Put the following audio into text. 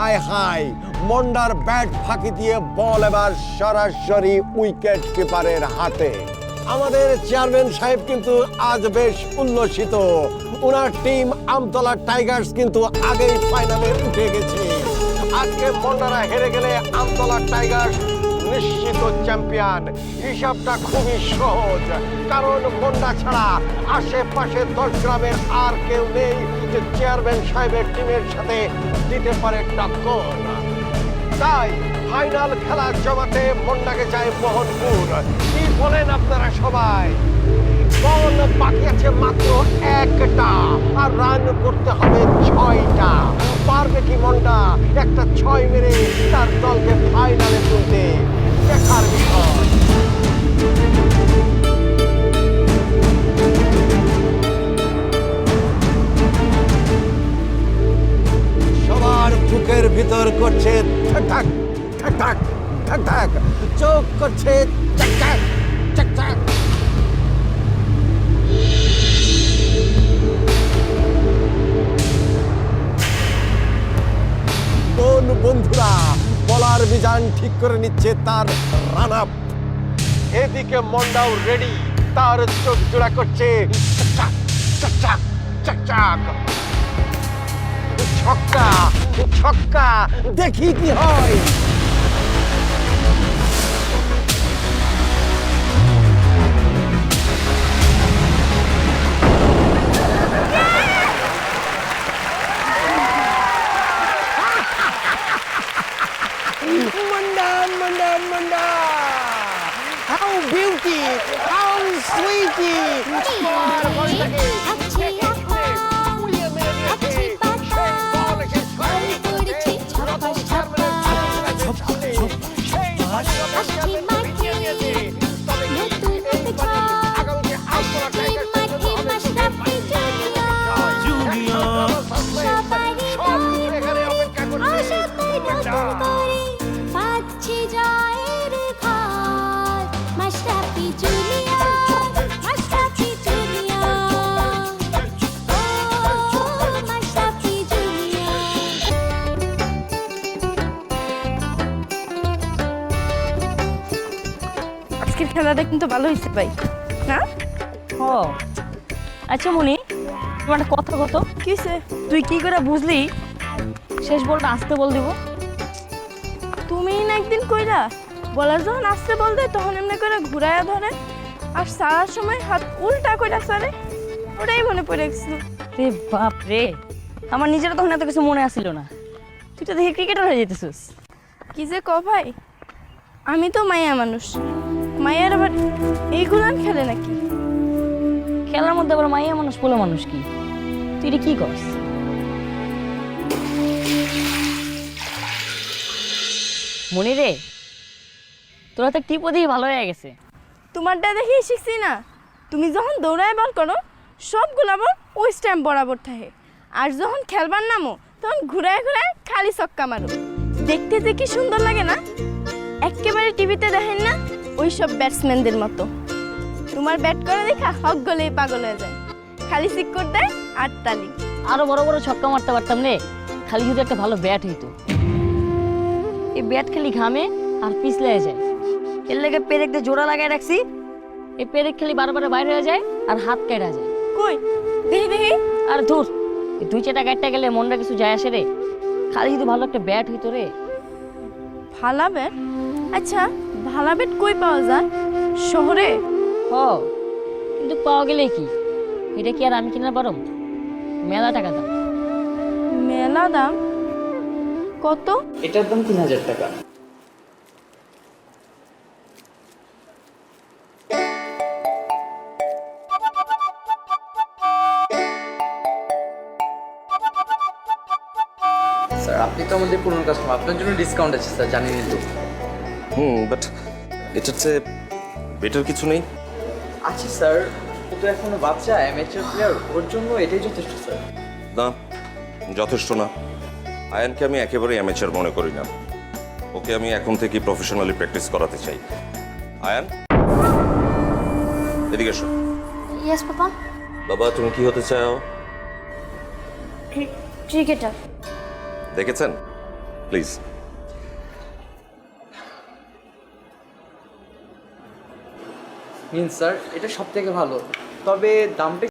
High high মন্ডার bat ফাঁকি দিয়ে বল এবার সরাসরি উইকেট কিপারের হাতে। আমাদের চেয়ারম্যান সাহেব কিন্তু আজ বেশ উল্লসিত। ওনার টিম আমতলা টাইগার্স কিন্তু আগেই ফাইনালে উঠে গেছে। আজকে মন্ডারা হেরে গেলে আমতলা টাইগার্স নিশ্চিত চ্যাম্পিয়ন হিসাবটা খুবই সহজ। কারণ মন্ডা ছাড়া আশেপাশে দশ গ্রামের আর কেউ নেই যে চেয়ারম্যান সাহেবের টিমের সাথে দিতে পারে টক্কর তাই ফাইনাল খেলা জমাতে মন্ডাকে চায় মোহনপুর। কি বলেন আপনারা সবাই? বল বাকি আছে মাত্র একটা, আর রান করতে হবে ছয়টা। পারবে কি মন্ডা একটা ছয় মেরে তার দলকে ফাইনালে বুকের ভিতর করছে ঠাক ঠাক ঠাক ঠাক ঠাক চোখ করছে চাক চাক কোন বন্ধুরা বলার বিজান ঠিক করে নিচ্ছে তার রান আপ এদিকে মন্ডাও রেডি তার চোখ জোড়া করছে চাক চাক চাক চাক চাক ছক্কা ছক্কা দেখি কি হয় Manda, Manda, Manda! How beauty! How sweetie! আজকের খেলাটা কিন্তু ভালো হয়েছে ভাই। না ও। আচ্ছা মনি তোমার একটা কথা কত কিসে তুই কি করে বুঝলি? শেষ বলটা আসতে বল দিব। তুমি না একদিন কইরা বলার যখন আসতে বলতে তখন এমনি করে ঘুরায়া ধরে আর সারার সময় হাত উল্টা কইরা সারে ওটাই মনে পড়ে গেছিল। রে বাপ রে আমার নিজের তখন এত কিছু মনে আসছিল না। তুই তো দেখি ক্রিকেটার হয়ে যেতেছিস। কি যে ক ভাই আমি তো মায়া মানুষ। মায়ের আবার এইগুলান খেলে নাকি? খেলার মধ্যে আবার মাইয়া মানুষ পোলা মানুষ কি? তুই এটা কি করস? মনি রে তোরা তো টিপো দিয়ে ভালো হয়ে গেছে। তোমারটা দেখি শিখছি না। তুমি যখন দৌড়ায় বল করো সবগুলো বল ওই স্ট্যাম্প বরাবর থাকে। আর যখন খেলবার নামো তখন ঘুরায় ঘুরায় খালি চক্কা মারো। দেখতে যে কি সুন্দর লাগে না? একেবারে টিভিতে দেখেন না? ওই সব ব্যাটসম্যানদের মতো। তোমার ব্যাট করে দেখা হক গলেই পাগল হয়ে যায়। খালি সিক্কর দেয় আর তালি। আরও বড় বড় ছক্কা মারতে পারতাম রে। খালি যদি একটা ভালো ব্যাট হইতো। এই ব্যাট খালি ঘামে আর পিছলে যায়। এর লেগে পেরেক দিয়ে জোড়া লাগাই রাখছি। এই পেরেক খালি বারবার বাইরে হয়ে যায় আর হাত কেটে যায়। কই? দেখি দেখি। আর ধুর এই দুই চারটা গাড়িটা গেলে মনটা কিছু যায় আসে রে। খালি যদি ভালো একটা ব্যাট হইতো রে। ভালো ব্যাট আচ্ছা ভালা ব্যাট কই পাওয়া যায়? শহরে? হ কিন্তু পাওয়া গেলে কি? এটা কি আর আমি কিনা পারম মেলা টাকা দাম। মেলা দাম? কত? এটার দাম তিন হাজার টাকা। স্যার আপনি তো আমাদের পুরনো কাস্টমার আপনার জন্য ডিসকাউন্ট আছে স্যার জানেনই তো। হুম বাট এটার চেয়ে বেটার কিছু নেই। আচ্ছা স্যার ও তো এখনও বাচ্চা অ্যামেচার প্লেয়ার ওর জন্য এটাই যথেষ্ট স্যার না যথেষ্ট না। আয়ানকে আমি একেবারেই অ্যামেচার মনে করি না। ওকে আমি এখন থেকে প্রফেশনালি প্র্যাকটিস করাতে চাই। আয়ান? এদিকে এসো। ইয়েস পাপা বাবা তুমি কি হতে চাও? ক্রিকেটার। দেখেছেন? প্লিজ স্যার এটা সব থেকে ভালো। তবে দামটা